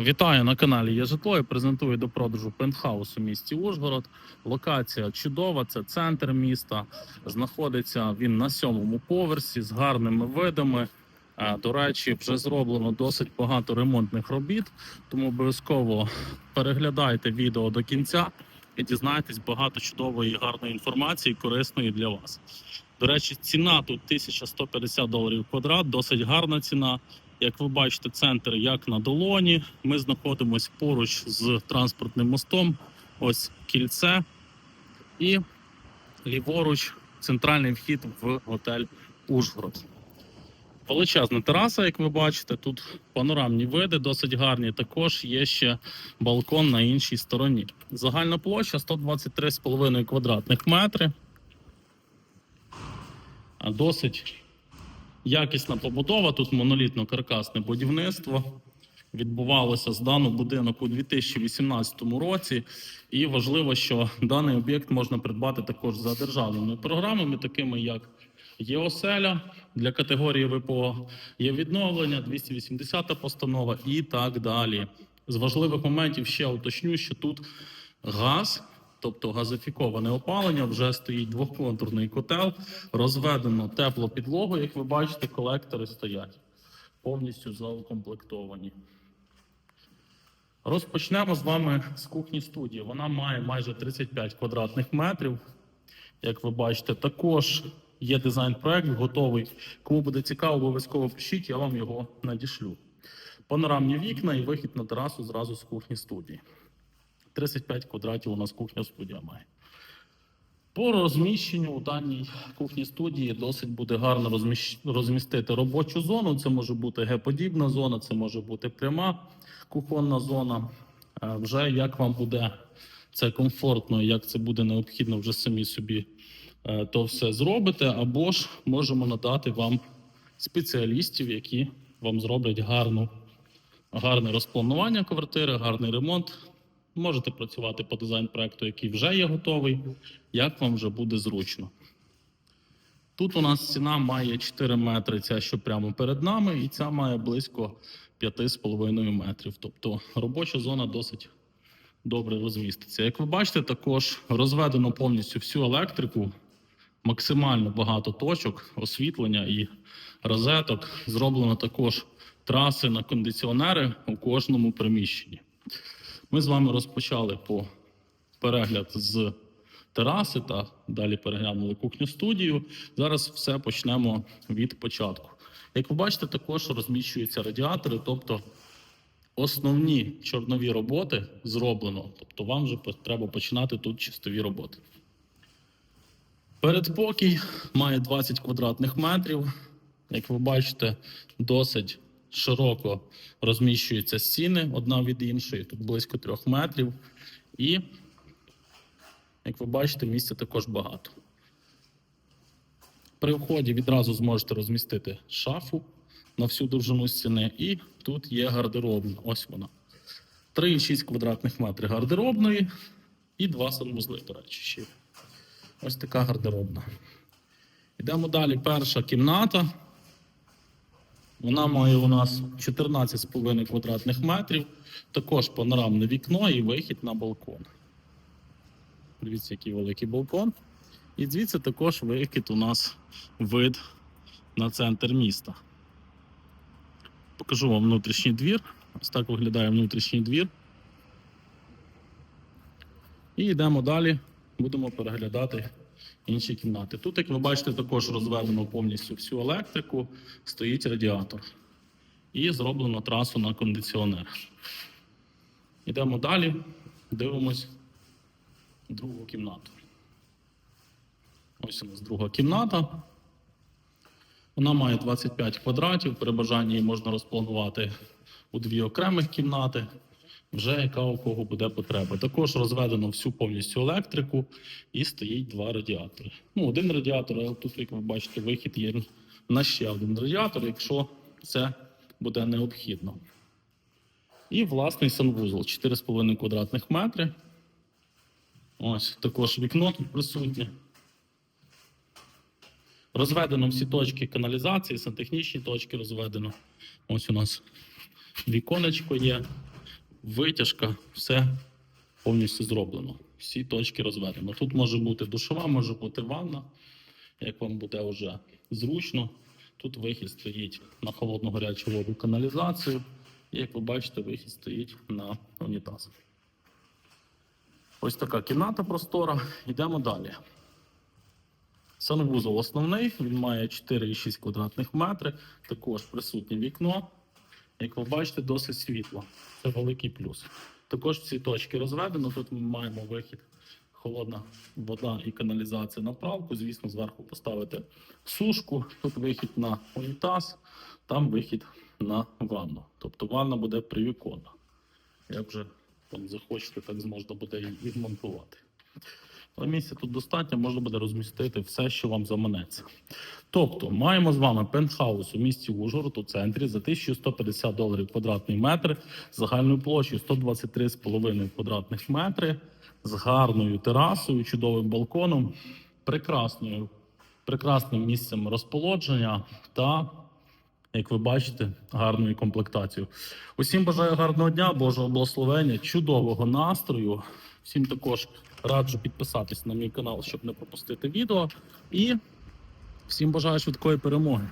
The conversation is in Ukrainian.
Вітаю на каналі Є житло і презентую до продажу пентхаус у місті Ужгород. Локація чудова, це центр міста. Знаходиться він на сьомому поверсі з гарними видами. Е, До речі, вже зроблено досить багато ремонтних робіт, тому обов'язково переглядайте відео до кінця і дізнайтесь багато чудової і гарної інформації, корисної для вас. До речі, ціна тут 1150 доларів квадрат, досить гарна ціна. Як ви бачите, центр як на долоні. Ми знаходимося поруч з транспортним мостом. Ось кільце. І ліворуч центральний вхід в готель Ужгород. Величезна тераса, як ви бачите, тут панорамні види, досить гарні. Також є ще балкон на іншій стороні. Загальна площа 123,5 квадратних метри. Досить Якісна побудова, тут монолітно-каркасне будівництво. Відбувалося здану будинок у 2018 році. І важливо, що даний об'єкт можна придбати також за державними програмами, такими як є оселя для категорії ВПО, є відновлення, 280 постанова і так далі. З важливих моментів ще уточню, що тут газ тобто газифіковане опалення, вже стоїть двохконтурний котел, розведено теплу підлогу, як ви бачите, колектори стоять повністю заукомплектовані. Розпочнемо з вами з кухні студії. Вона має майже 35 квадратних метрів. Як ви бачите, також є дизайн-проект готовий. Кому буде цікаво, обов'язково пишіть, я вам його надішлю. Панорамні вікна і вихід на терасу зразу з кухні студії. 35 квадратів у нас кухня студія має. По розміщенню у даній кухні студії досить буде гарно розміщ- розмістити робочу зону. Це може бути Г-подібна зона, це може бути пряма кухонна зона. Е, Вже як вам буде це комфортно, як це буде необхідно, вже самі собі е, то все зробите. Або ж можемо надати вам спеціалістів, які вам зроблять гарну, гарне розпланування квартири, гарний ремонт. Можете працювати по дизайн-проекту, який вже є готовий, як вам вже буде зручно. Тут у нас ціна має 4 метри, ця що прямо перед нами, і ця має близько 5,5 метрів. Тобто робоча зона досить добре розміститься. Як ви бачите, також розведено повністю всю електрику, максимально багато точок, освітлення і розеток. Зроблено також траси на кондиціонери у кожному приміщенні. Ми з вами розпочали по перегляд з тераси та далі переглянули кухню студію. Зараз все почнемо від початку. Як ви бачите, також розміщуються радіатори, тобто основні чорнові роботи зроблено. Тобто вам вже треба починати тут чистові роботи. Передпокій має 20 квадратних метрів. Як ви бачите, досить широко розміщуються стіни одна від іншої, тут близько трьох метрів. І, як ви бачите, місця також багато. При вході відразу зможете розмістити шафу на всю довжину стіни, і тут є гардеробна. Ось вона. 3,6 квадратних метрів гардеробної і два санвузли, до речі, ще. Ось така гардеробна. Йдемо далі. Перша кімната. Вона має у нас 14,5 квадратних метрів, також панорамне вікно і вихід на балкон. Дивіться, який великий балкон. І звідси також вихід у нас вид на центр міста. Покажу вам внутрішній двір. Ось так виглядає внутрішній двір. І йдемо далі, будемо переглядати інші кімнати. Тут, як ви бачите, також розведено повністю всю електрику, стоїть радіатор. І зроблено трасу на кондиціонер. Йдемо далі, дивимось другу кімнату. Ось у нас друга кімната. Вона має 25 квадратів. При бажанні її можна розпланувати у дві окремих кімнати, вже яка у кого буде потреба. Також розведено всю повністю електрику і стоїть два радіатори. Ну, один радіатор, але тут, як ви бачите, вихід є на ще один радіатор, якщо це буде необхідно. І власний санвузол 4,5 квадратних метри. Ось також вікно тут присутнє. Розведено всі точки каналізації, сантехнічні точки розведено. Ось у нас віконечко є. Витяжка, все повністю зроблено. Всі точки розведено. Тут може бути душова, може бути ванна, як вам буде вже зручно. Тут вихід стоїть на холодну гарячу воду каналізацію. І як ви бачите, вихід стоїть на унітаз. Ось така кімната простора. Йдемо далі. Санвузол основний, він має 4,6 квадратних метри. Також присутнє вікно. Як ви бачите, досить світло. Це великий плюс. Також всі точки розведено. Тут ми маємо вихід, холодна вода і каналізація на правку. Звісно, зверху поставити сушку. Тут вихід на унітаз, там вихід на ванну. Тобто ванна буде привіконна. Як вже там захочете, так зможна буде і змонтувати. Але місця тут достатньо, можна буде розмістити все, що вам заманеться. Тобто, маємо з вами пентхаус у місті Ужгород у центрі за 1150 доларів квадратний метр, загальною площею 123,5 квадратних метри, з гарною терасою, чудовим балконом, прекрасною, прекрасним місцем розположення та, як ви бачите, гарною комплектацією. Усім бажаю гарного дня, Божого благословення, чудового настрою. Всім також раджу підписатись на мій канал, щоб не пропустити відео. І всім бажаю швидкої перемоги.